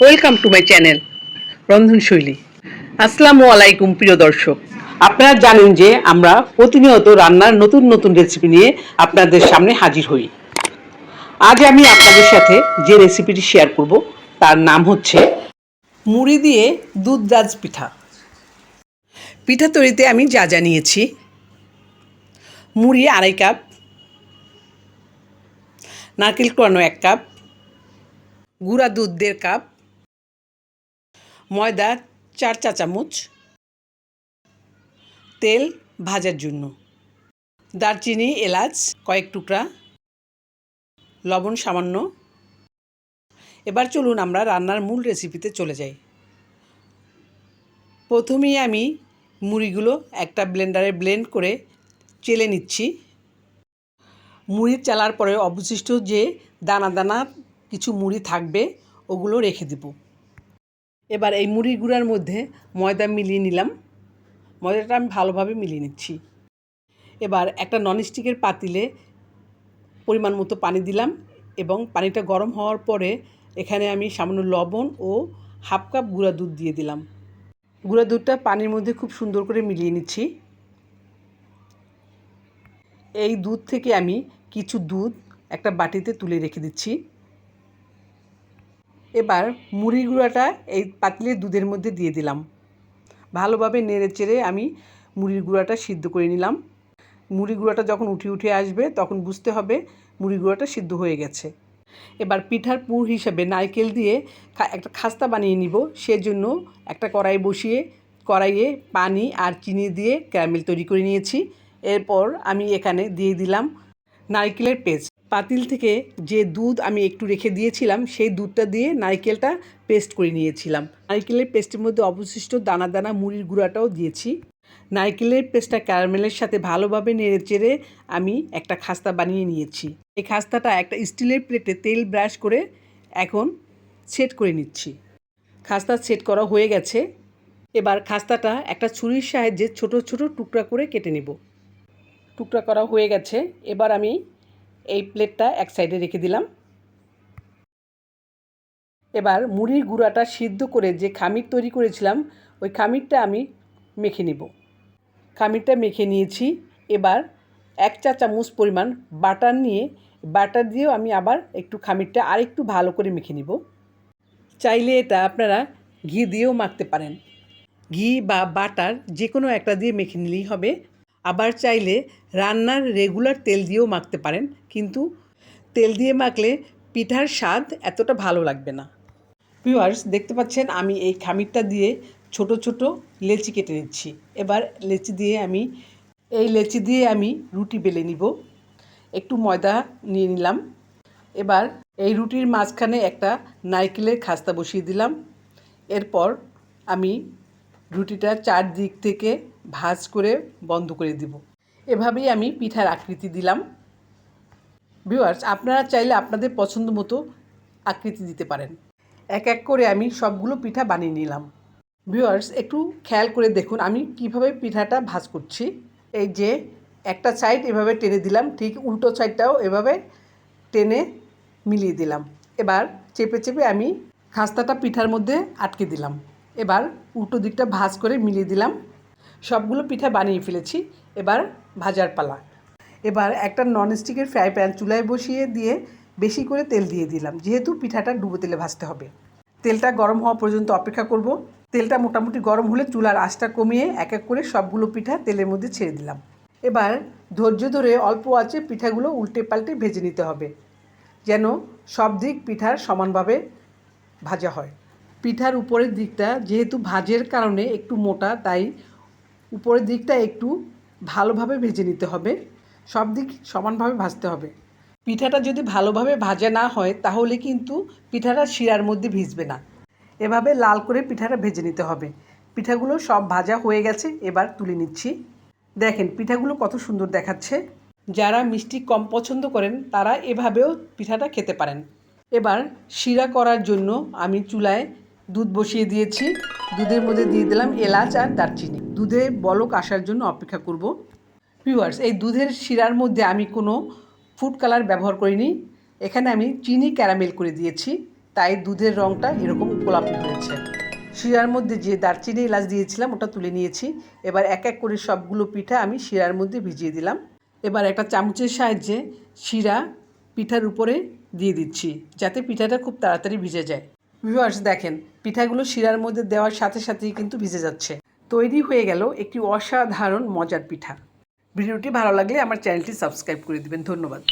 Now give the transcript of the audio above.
Welcome to my channel রন্ধনশৈলী আসসালামু আলাইকুম প্রিয় দর্শক। আপনারা জানেন যে আমরা প্রতিনিয়ত রান্নার নতুন নতুন রেসিপি নিয়ে আপনাদের সামনে হাজির হই। আজ আমি আপনাদের সাথে যে রেসিপিটি শেয়ার করব, তার নাম হচ্ছে মুড়ি দিয়ে দুধ রাজ পিঠা। পিঠা তৈরিতে আমি যা যা নিয়েছি, মুড়ি আড়াই কাপ, নারকেল কোরানো এক কাপ, গুঁড়া দুধ দেড় কাপ ময়দা চার চা চামচ, তেল ভাজার জন্য, দারচিনি, এলাচ কয়েক টুকরা, লবণ সামান্য। এবার চলুন আমরা রান্নার মূল রেসিপিতে চলে যাই। প্রথমেই আমি মুড়িগুলো একটা ব্লেন্ডারে ব্লেন্ড করে চেলে নিচ্ছি। মুড়ি চালার পরে অবশিষ্ট যে দানা দানা কিছু মুড়ি থাকবে, ওগুলো রেখে দেব। এবার এই মুড়ি গুঁড়ার মধ্যে ময়দা মিলিয়ে নিলাম। ময়দাটা আমি ভালোভাবে মিলিয়ে নিচ্ছি। এবার একটা ননস্টিকের পাতিলে পরিমাণ মতো পানি দিলাম এবং পানিটা গরম হওয়ার পরে এখানে আমি সামান্য লবণ ও হাফ কাপ গুঁড়া দুধ দিয়ে দিলাম। গুঁড়া দুধটা পানির মধ্যে খুব সুন্দর করে মিলিয়ে নিচ্ছি। এই দুধ থেকে আমি কিছু দুধ একটা বাটিতে তুলে রেখে দিচ্ছি। এবার মুড়ি গুঁড়াটা এই পাতলের দুধের মধ্যে দিয়ে দিলাম। ভালোভাবে নেড়ে চেড়ে আমি মুড়ির গুঁড়াটা সিদ্ধ করে নিলাম। মুড়ি গুঁড়াটা যখন উঠে উঠে আসবে, তখন বুঝতে হবে মুড়ি গুঁড়াটা সিদ্ধ হয়ে গেছে। এবার পিঠার পুর হিসাবে নারকেল দিয়ে একটা খাস্তা বানিয়ে নিব। সেজন্য একটা কড়াই বসিয়ে, কড়াইয়ে পানি আর চিনি দিয়ে ক্যারামেল তৈরি করে নিয়েছি। এরপর আমি এখানে দিয়ে দিলাম নারকেলের পেস্ট। পাতিল থেকে যে দুধ আমি একটু রেখে দিয়েছিলাম, সেই দুধটা দিয়ে নারকেলটা পেস্ট করে নিয়েছিলাম। নারকেলের পেস্টের মধ্যে অবশিষ্ট দানা দানা মুড়ির গুঁড়াটাও দিয়েছি। নারকেলের পেস্টটা ক্যারামেলের সাথে ভালোভাবে নেড়ে চেড়ে আমি একটা খাস্তা বানিয়ে নিয়েছি। এই খাস্তাটা একটা স্টিলের প্লেটে তেল ব্রাশ করে এখন সেট করে নিচ্ছি। খাস্তা সেট করা হয়ে গেছে। এবার খাস্তাটা একটা ছুরির সাহায্যে ছোট ছোট টুকরা করে কেটে নেব। টুকরা করা হয়ে গেছে। এবার আমি এই প্লেটটা এক সাইডে রেখে দিলাম। এবার মুড়ির গুঁড়াটা সিদ্ধ করে যে খামির তৈরি করেছিলাম, ওই খামিরটা আমি মেখে নিব। খামিরটা মেখে নিয়েছি। এবার এক চা চামচ পরিমাণ বাটার নিয়ে, বাটার দিয়েও আমি আবার একটু খামিরটা আরেকটু ভালো করে মেখে নিব। চাইলে এটা আপনারা ঘি দিয়েও মাখতে পারেন। ঘি বা বাটার যে কোনো একটা দিয়ে মেখে নিলেই হবে। আবার চাইলে রান্নার রেগুলার তেল দিয়েও মাখতে পারেন, কিন্তু তেল দিয়ে মাখলে পিঠার স্বাদ এতটা ভালো লাগবে না। ভিউয়ার্স দেখতে পাচ্ছেন আমি এই খামিরটা দিয়ে ছোট ছোট লেচি কেটে নিচ্ছি। এবার লেচি দিয়ে আমি, এই লেচি দিয়ে আমি রুটি বেলে নিব। একটু ময়দা নিয়ে নিলাম। এবার এই রুটির মাঝখানে একটা নারকেলের খাস্তা বসিয়ে দিলাম। এরপর আমি রুটিটা চারদিক থেকে ভাঁজ করে বন্ধ করে দিব। এভাবেই আমি পিঠার আকৃতি দিলাম। ভিউয়ার্স, আপনারা চাইলে আপনাদের পছন্দ মতো আকৃতি দিতে পারেন। এক এক করে আমি সবগুলো পিঠা বানিয়ে নিলাম। ভিউয়ার্স, একটু খেয়াল করে দেখুন আমি কীভাবে পিঠাটা ভাঁজ করছি। এই যে একটা সাইড এভাবে টেনে দিলাম, ঠিক উল্টো সাইডটাও এভাবে টেনে মিলিয়ে দিলাম। এবার চেপে চেপে আমি খাস্তাটা পিঠার মধ্যে আটকে দিলাম। এবার উল্টো দিকটা ভাঁজ করে মিলিয়ে দিলাম। সবগুলো পিঠা বানিয়ে ফেলেছি। এবার ভাজার পালা। এবার একটা ননস্টিকের ফ্রাই প্যান চুলায় বসিয়ে দিয়ে বেশি করে তেল দিয়ে দিলাম। যেহেতু পিঠাটা ডুবো তেলে ভাজতে হবে। তেলটা গরম হওয়া পর্যন্ত অপেক্ষা করব। তেলটা মোটামুটি গরম হলে চুলার আঁচটা কমিয়ে এক এক করে সবগুলো পিঠা তেলের মধ্যে ছেড়ে দিলাম। এবার ধৈর্য ধরে অল্প আঁচে পিঠাগুলো উল্টে পাল্টে ভেজে নিতে হবে। যেন সব দিক পিঠার সমানভাবে ভাজা হয়। পিঠার উপরের দিকটা যেহেতু ভাজের কারণে একটু মোটা, তাই উপরের দিকটা একটু ভালোভাবে ভেজে নিতে হবে। সব দিক সমানভাবে ভাজতে হবে। পিঠাটা যদি ভালোভাবে ভাজা না হয়, তাহলে কিন্তু পিঠাটা শিরার মধ্যে ভিজবে না। এভাবে লাল করে পিঠাটা ভেজে নিতে হবে। পিঠাগুলো সব ভাজা হয়ে গেছে, এবার তুলে নিচ্ছি। দেখেন পিঠাগুলো কত সুন্দর দেখাচ্ছে। যারা মিষ্টি কম পছন্দ করেন, তারা এভাবেও পিঠাটা খেতে পারেন। এবার শিরা করার জন্য আমি চুলায় দুধ বসিয়ে দিয়েছি। দুধের মধ্যে দিয়ে দিলাম এলাচ আর দারচিনি। দুধে বলক আসার জন্য অপেক্ষা করব। ভিউয়ার্স এই দুধের শিরার মধ্যে আমি কোনো ফুড কালার ব্যবহার করিনি। এখানে আমি চিনি ক্যারামেল করে দিয়েছি। তাই দুধের রঙটা এরকম গোলাপি হয়েছে। শিরার মধ্যে যে দারচিনি এলাচ দিয়েছিলাম, ওটা তুলে নিয়েছি। এবার এক এক করে সবগুলো পিঠা আমি শিরার মধ্যে ভিজিয়ে দিলাম। এবার একটা চামচের সাহায্যে শিরা পিঠার উপরে দিয়ে দিচ্ছি, যাতে পিঠাটা খুব তাড়াতাড়ি ভিজে যায়। ভিউয়ার্স দেখেন, পিঠাগুলো শিরার মধ্যে দেওয়ার সাথে সাথেই কিন্তু ভিজে যাচ্ছে। তৈরি হয়ে গেল একটি অসাধারণ মজার পিঠা। ভিডিওটি ভালো লাগলে আমার চ্যানেলটি সাবস্ক্রাইব করে দেবেন। ধন্যবাদ।